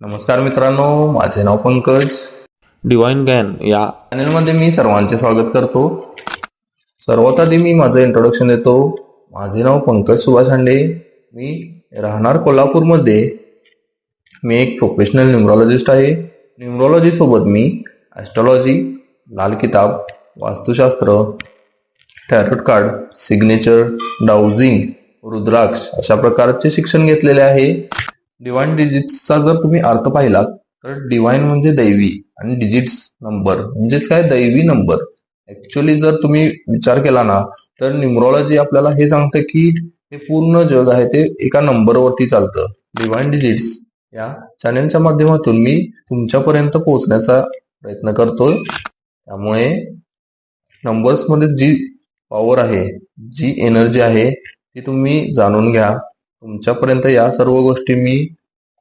नमस्कार मित्रांनो माझे नाव पंकज. डिवाइन गॅन या. चॅनलमध्ये मी सर्वांचे स्वागत करतो. सर्वात आधी मी माझं इंट्रोडक्शन देतो. माझे नाव पंकज सुभाष हांडे. मी राहणार कोल्हापूरमध्ये. मी एक प्रोफेशनल न्युमरॉलॉजिस्ट आहे. न्युमरॉलॉजी सोबत मी astrology Lal Kitab Vastu Shastra tarot card signature dowsing rudraksha अशा प्रकारचे शिक्षण घेतलेले आहे. डिवाइन डिजिट्सचा जर तुम्ही अर्थ पाहिलात तर डिवाइन म्हणजे दैवी आणि डिजिट्स नंबर म्हणजेच काय? दैवी नंबर ऍक्च्युली जर तुम्ही विचार केला ना तर न्युमरॉलॉजी आपल्याला हे सांगतं की हे पूर्ण जग आहे ते एका नंबरवरती चालतं. डिवाइन डिजिट्स या चॅनेलच्या माध्यमातून मी तुमच्यापर्यंत पोहोचण्याचा प्रयत्न करतोय. त्यामुळे नंबर्समध्ये जी पॉवर आहे जी एनर्जी आहे ती तुम्ही जाणून घ्या. तुमच्यापर्यंत या सर्व गोष्टी मी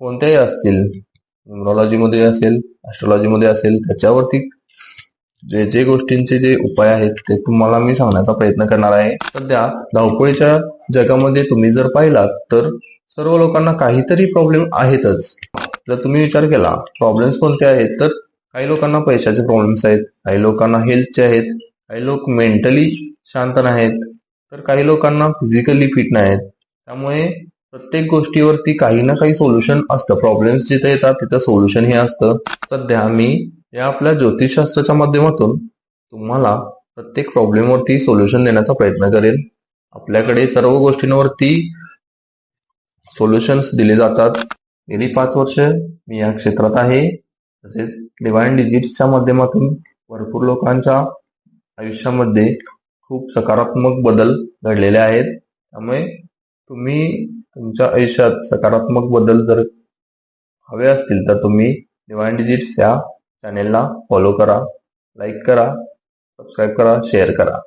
कोणत्याही असतील न्युमरॉलॉजीमध्ये असेल ॲस्ट्रॉलॉजीमध्ये असेल त्याच्यावरती जे जे गोष्टींचे जे उपाय आहेत ते तुम्हाला मी सांगण्याचा प्रयत्न करणार आहे. सध्या धावपळीच्या जगामध्ये तुम्ही जर पाहिलात तर सर्व लोकांना काहीतरी प्रॉब्लेम आहेतच. जर तुम्ही विचार केला प्रॉब्लेम्स कोणते आहेत तर काही लोकांना पैशाचे प्रॉब्लेम्स आहेत काही लोकांना हेल्थचे आहेत काही लोक मेंटली शांत नाहीत तर काही लोकांना फिजिकली फिट नाहीत. त्यामुळे प्रत्येक गोष्टीवरती काही ना काही सोल्युशन असतं. प्रॉब्लेम्स जिथे येतात तिथं सोल्युशन हे असतं. सध्या मी या आपल्या ज्योतिषशास्त्राच्या माध्यमातून तुम्हाला प्रत्येक प्रॉब्लेमवरती सोल्युशन देण्याचा प्रयत्न करेन. आपल्याकडे सर्व गोष्टींवरती सोल्युशन्स दिले जातात. गेली पाच वर्ष मी या क्षेत्रात आहे. तसेच डिवाइन डिजिट्सच्या माध्यमातून भरपूर लोकांच्या आयुष्यामध्ये खूप सकारात्मक बदल घडलेले आहेत. त्यामुळे तुम्ही तुमच्या आयुष्यात सकारात्मक बदल जर हवे असतील तर तुम्ही डिवाइन डिजिट्स या चॅनेलला फॉलो करा लाईक करा सबस्क्राईब करा शेअर करा.